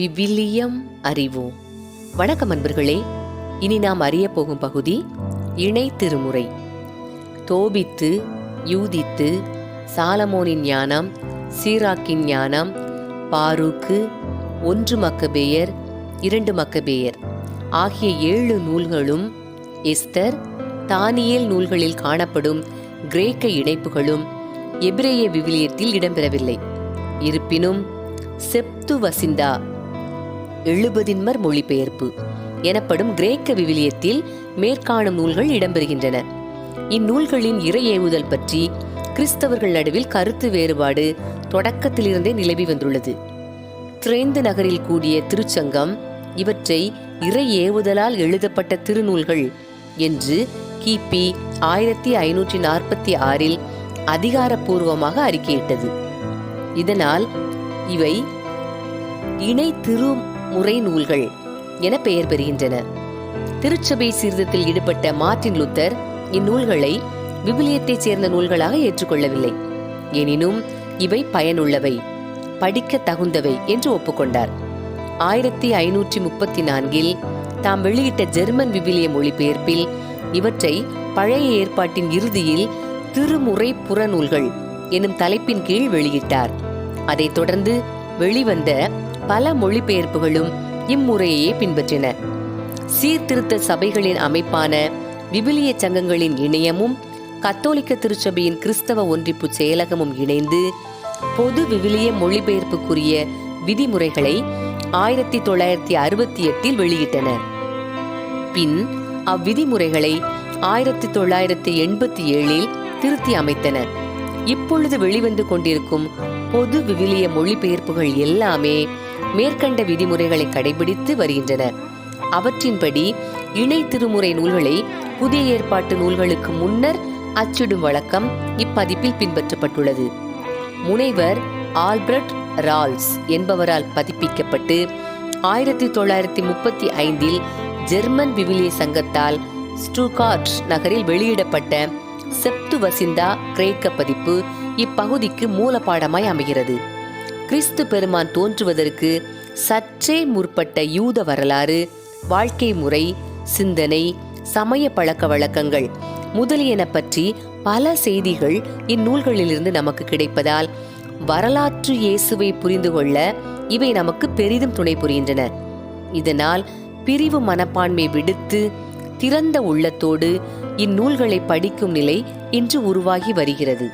விவிலியம் அறிவோம் வணக்கம் அன்பர்களே இனி நாம் அறிய போகும் பகுதி இணை திருமுறை. தோபித்து யூதித்து சாலமோனின் ஞானம் சீராக்கின் ஞானம் பாரூக்கு ஒன்று மக்கபேயர் இரண்டு மக்கபேயர் ஆகிய ஏழு நூல்களும் எஸ்தர் தானியேல் நூல்களில் காணப்படும் கிரேக்க இணைப்புகளும் எபிரேய விவிலியத்தில் இடம்பெறவில்லை. இருப்பினும் செப்து வசிந்தா எழுபதின்மர் மொழிபெயர்ப்பு எனப்படும் கிரேக்க விவிலியத்தில் மேற்காணும் நூல்கள் இடம்பெறுகின்றன. இந்நூல்களின் இறை ஏவுதல் பற்றி கிறிஸ்தவர்கள் நடுவில் கருத்து வேறுபாடு தொடக்கத்திலிருந்தே நிலவி வந்துள்ளது. திரைந்து நகரில் கூடிய திருச்சங்கம் இவற்றை இறை ஏவுதலால் எழுதப்பட்ட திருநூல்கள் என்று கிபி ஆயிரத்தி ஐநூற்றி நாற்பத்தி ஆறில் அதிகாரப்பூர்வமாக அறிக்கையிட்டது. இதனால் இவை இணை திரு முறை நூல்கள் என பெயர் பெறுகின்றன. திருச்சபை சீர்திருத்தத்தில் ஈடுபட்ட மார்ட்டின் லூத்தர் இந்நூல்களை விவிலியத்தைச் சேர்ந்த நூல்களாக ஏற்றுக்கொள்ளவில்லை. எனினும் இவை பயனுள்ளவை படிக்க தகுந்தவை என்று ஒப்புக்கொண்டார். ஆயிரத்தி ஐநூற்றி முப்பத்தி நான்கில் தாம் வெளியிட்ட ஜெர்மன் விவிலிய மொழிபெயர்ப்பில் இவற்றை பழைய ஏற்பாட்டின் இறுதியில் திருமுறை புறநூல்கள் எனும் தலைப்பின் கீழ் வெளியிட்டார். அதைத் தொடர்ந்து வெளிவந்த பல மொழிபெயர்ப்புகளும் இம்முறையையே பின்பற்றின. சீர்திருத்த சபைகளின் அமைப்பான விபிலிய சங்கங்களின் இணையமும் கத்தோலிக்க திருச்சபையின் கிறிஸ்தவ ஒன்றிப்பு செயலகமும் இணைந்து பொது விவிலிய மொழிபெயர்ப்புக்குரிய விதிமுறைகளை ஆயிரத்தி தொள்ளாயிரத்தி அறுபத்தி எட்டில் வெளியிட்டனர் பின் அவ்விதிமுறைகளை ஆயிரத்தி தொள்ளாயிரத்தி எண்பத்தி ஏழில் திருத்தி அமைத்தனர் இப்பொழுது வெளிவந்து கொண்டிருக்கும் பொது விவிலிய மொழிபெயர்ப்புகள் எல்லாமே மேற்கண்ட விதிமுறைகளை கடைபிடித்து வருகின்றன. அவற்றின்படி இணை திருமுறை நூல்களை புதிய ஏற்பாட்டு நூல்களுக்கு முன்னர் அச்சிடும் வழக்கம் இப்பதிப்பில் பின்பற்றப்பட்டுள்ளது. முனைவர் ஆல்பர்ட் ரால்ஸ் என்பவரால் பதிப்பிக்கப்பட்டு ஆயிரத்தி தொள்ளாயிரத்தி முப்பத்தி ஐந்தில் ஜெர்மன் விவிலிய சங்கத்தால் ஸ்டூகாட் நகரில் வெளியிடப்பட்ட செப்து வசிந்தா கிரேக்க பதிப்பு இப்பகுதிக்கு மூலப்பாடமாய் அமைகிறது. கிறிஸ்து பெருமான் தோன்றுவதற்கு சற்றே முற்பட்ட யூத வரலாறு வாழ்க்கை முறை சிந்தனை சமய பழக்க வழக்கங்கள் முதலியன பற்றி பல செய்திகள் இந்நூல்களிலிருந்து நமக்கு கிடைப்பதால் வரலாற்று இயேசுவை புரிந்து கொள்ள இவை நமக்கு பெரிதும் துணை புரிகின்றன. இதனால் பிரிவு மனப்பான்மை விடுத்து திறந்த உள்ளத்தோடு இந்நூல்களை படிக்கும் நிலை இன்று உருவாகி வருகிறது.